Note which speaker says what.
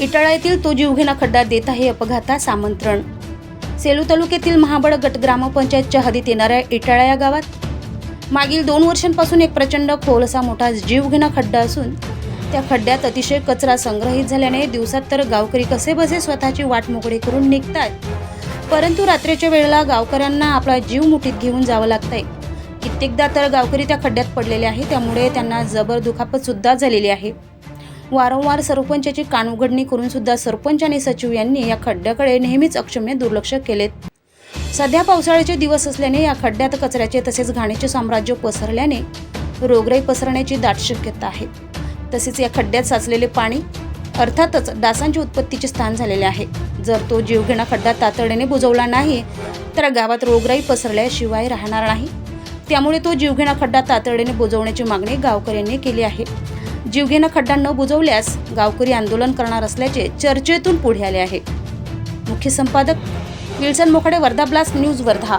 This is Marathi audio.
Speaker 1: इटाळा येथील तो जीवघेणा खड्डा देत आहे अपघातास आमंत्रण सेलू तालुक्यातील महाबळ गट ग्रामपंचायतच्या हदीत येणाऱ्या इटाळा या गावात मागील दोन वर्षांपासून एक प्रचंड खोल असा मोठा जीवघेणा खड्डा असून त्या खड्ड्यात अतिशय कचरा संग्रहित झाल्याने दिवसात तर गावकरी कसे बसे स्वतःची वाट मोकळी करून निघतात. परंतु रात्रीच्या वेळेला गावकऱ्यांना आपला जीव मुठीत घेऊन जावं लागतंय. कित्येकदा तर गावकरी त्या खड्ड्यात पडलेले आहे त्यामुळे त्यांना जबर दुखापत सुद्धा झालेली आहे. वारंवार सरपंचाची कानउघडणी करून सुद्धा सरपंच आणि सचिव यांनी या खड्ड्याकडे नेहमीच अक्षम्य दुर्लक्ष केलेत सध्या पावसाळ्याचे दिवस असल्याने या खड्ड्यात कचऱ्याचे तसेच घाणीचे साम्राज्य पसरल्याने रोगराई पसरण्याची दाट शक्यता आहे. तसेच या खड्ड्यात साचलेले पाणी अर्थातच डासांच्या उत्पत्तीचे स्थान झालेले आहे. जर तो जीवघेणा खड्डा तातडीने बुजवला नाही तर गावात रोगराई पसरल्याशिवाय राहणार नाही. त्यामुळे तो जीवघेणा खड्डा तातडीने बुजवण्याची मागणी गावकऱ्यांनी केली आहे. जीवघेनं खड्डा न बुजवल्यास गावकरी आंदोलन करणार असल्याचे चर्चेतून पुढे आले आहे. मुख्य संपादक Wilson Mokhade Wardha blast news Wardha.